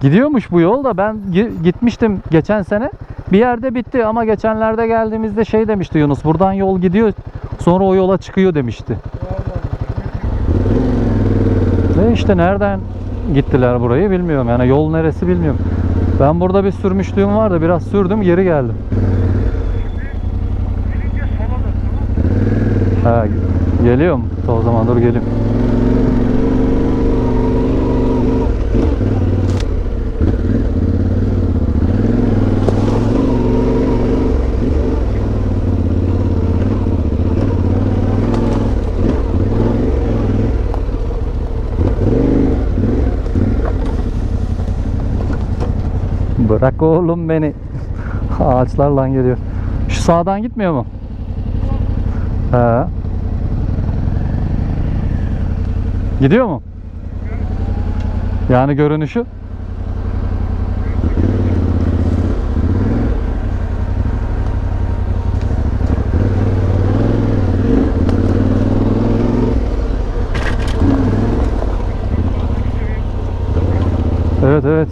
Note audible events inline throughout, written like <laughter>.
Gidiyormuş bu yol da ben gi- gitmiştim geçen sene. Bir yerde bitti ama geçenlerde geldiğimizde şey demişti Yunus. Buradan yol gidiyor sonra o yola çıkıyor demişti. Ve işte nereden gittiler burayı bilmiyorum. Yani yol neresi bilmiyorum. Ben burada bir sürmüşlüğüm vardı. Biraz sürdüm geri geldim. Ha, geliyorum. O zaman dur geleyim. Bırak oğlum beni. Ağaçlarla geliyor. Şu sağdan gitmiyor mu? He. Gidiyor mu? Yani görünüşü? Evet evet.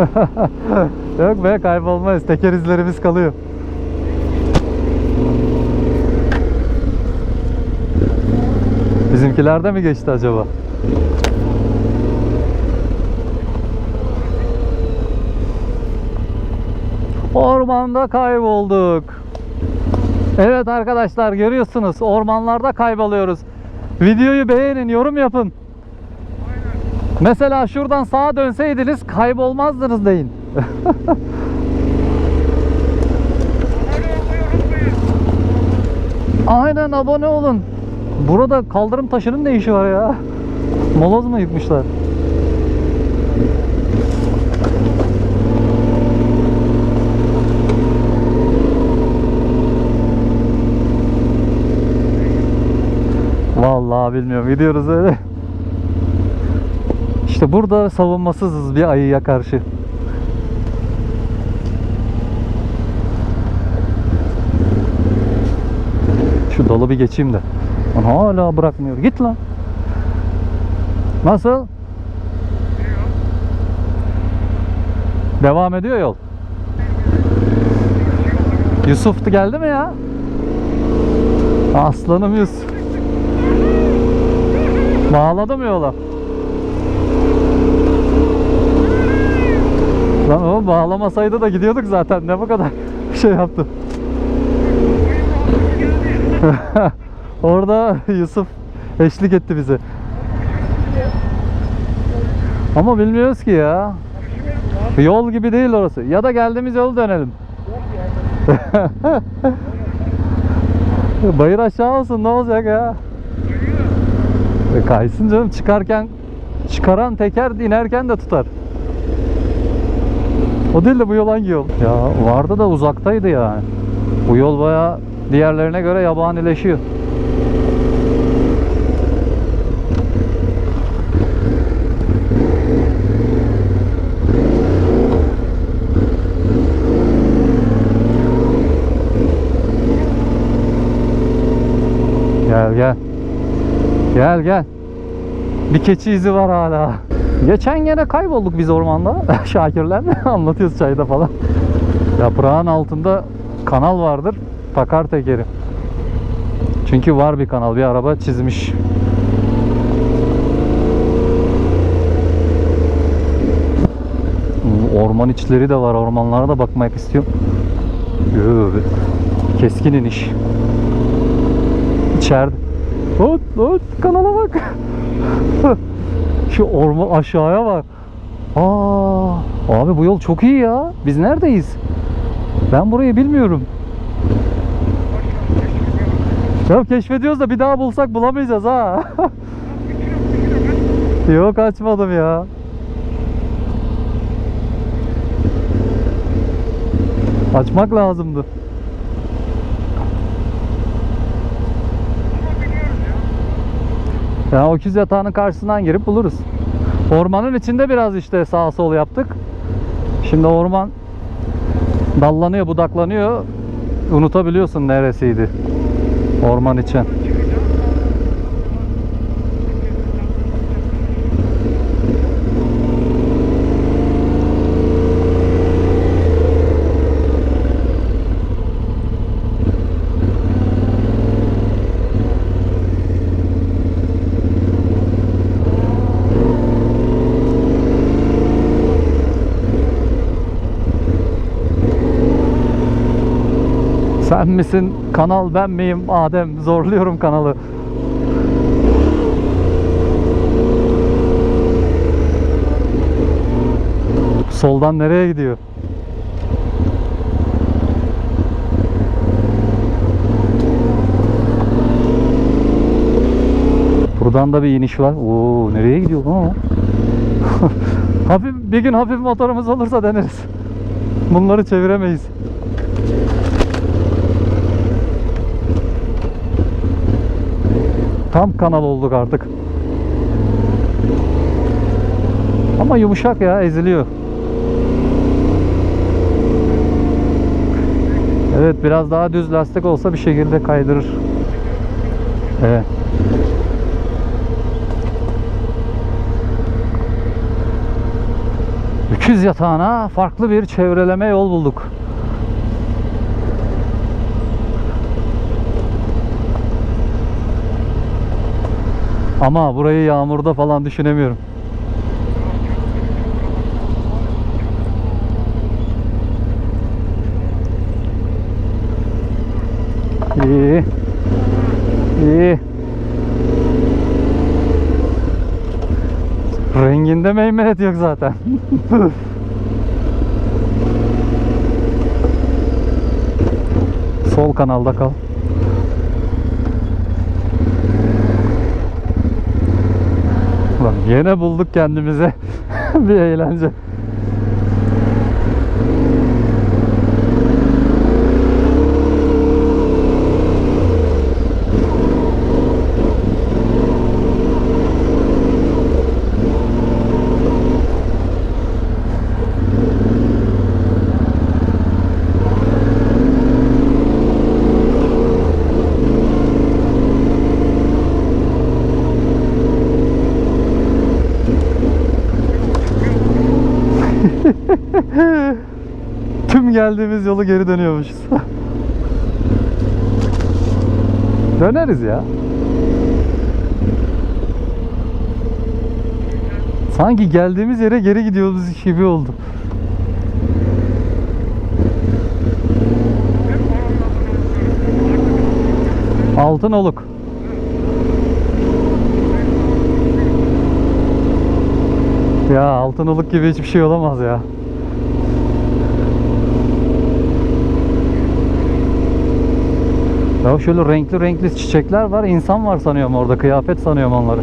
<laughs> Yok be kaybolmayız. Teker izlerimiz kalıyor. Bizimkilerde mi geçti acaba? Ormanda kaybolduk. Evet arkadaşlar görüyorsunuz ormanlarda kayboluyoruz. Videoyu beğenin, yorum yapın. Mesela şuradan sağa dönseydiniz kaybolmazdınız deyin. <laughs> Aynen abone olun. Burada kaldırım taşının ne işi var ya? Moloz mu yıkmışlar? Vallahi bilmiyorum. Gidiyoruz öyle. İşte burada savunmasızız bir ayıya karşı. Şu dalı bir geçeyim de. Lan hala bırakmıyor. Git lan. Nasıl? Devam ediyor yol. Yusuf geldi mi ya? Aslanım Yusuf. Bağladı mı yola? Lan o bağlamasaydı da gidiyorduk zaten. Ne bu kadar <laughs> şey yaptı. <laughs> Orada Yusuf eşlik etti bize. Ama bilmiyoruz ki ya. Yol gibi değil orası. Ya da geldiğimiz yolu dönelim. <laughs> Bayır aşağı olsun ne olacak ya? E, kaysın canım çıkarken çıkaran teker inerken de tutar. O değil de bu yol hangi yol? Ya vardı da uzaktaydı yani. Bu yol baya diğerlerine göre yabanileşiyor. Gel gel. Gel gel. Bir keçi izi var hala. Geçen gene kaybolduk biz ormanda. <laughs> Şakirler anlatıyoruz çayda falan. Yaprağın altında kanal vardır. Takar tekeri. Çünkü var bir kanal. Bir araba çizmiş. Orman içleri de var. Ormanlara da bakmak istiyorum. Keskin iniş. İçeride. Hop hop kanala bak. <laughs> Şu orman aşağıya bak. Aa, abi bu yol çok iyi ya. Biz neredeyiz? Ben burayı bilmiyorum. Ya keşfediyoruz da bir daha bulsak bulamayacağız ha. <laughs> Yok açmadım ya. Açmak lazımdı. Ama biliyoruz ya. Ya öküz yatağının karşısından girip buluruz. Ormanın içinde biraz işte sağ sol yaptık. Şimdi orman dallanıyor, budaklanıyor. Unutabiliyorsun neresiydi. Orman için. Sen misin kanal ben miyim Adem zorluyorum kanalı. Soldan nereye gidiyor? Buradan da bir iniş var. Oo nereye gidiyor lan <laughs> hafif bir gün hafif motorumuz olursa deneriz. Bunları çeviremeyiz. Tam kanal olduk artık. Ama yumuşak ya eziliyor. Evet biraz daha düz lastik olsa bir şekilde kaydırır. Evet. Öküz yatağına farklı bir çevreleme yol bulduk. Ama burayı yağmurda falan düşünemiyorum. İyi. İyi. Renginde meymenet yok zaten. <laughs> Sol kanalda kal. Yine bulduk kendimize <laughs> bir eğlence. Geldiğimiz yolu geri dönüyormuşuz. <laughs> Döneriz ya. Sanki geldiğimiz yere geri gidiyoruz gibi oldu. Altın oluk. Ya altın oluk gibi hiçbir şey olamaz ya. Ya şöyle renkli renkli çiçekler var. İnsan var sanıyorum orada. Kıyafet sanıyorum onları.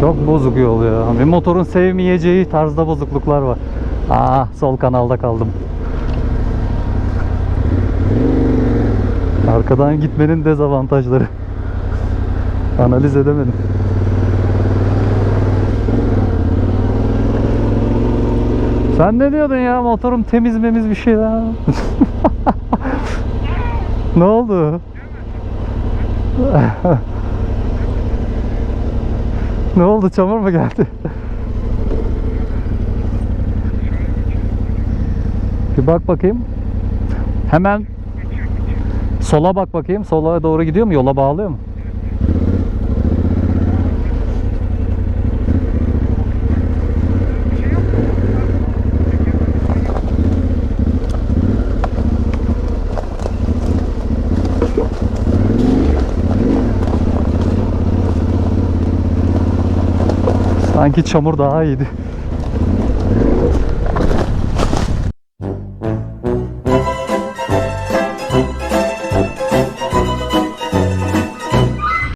Çok bozuk yol ya. Bir motorun sevmeyeceği tarzda bozukluklar var. Aa, sol kanalda kaldım. Arkadan gitmenin dezavantajları. Analiz edemedim. Sen ne diyordun ya motorum temiz memiz bir şey ya. <laughs> ne oldu? <laughs> Ne oldu? Çamur mu geldi? Bir bak bakayım. Hemen sola bak bakayım. Sola doğru gidiyor mu? Yola bağlıyor mu? Sanki çamur daha iyiydi.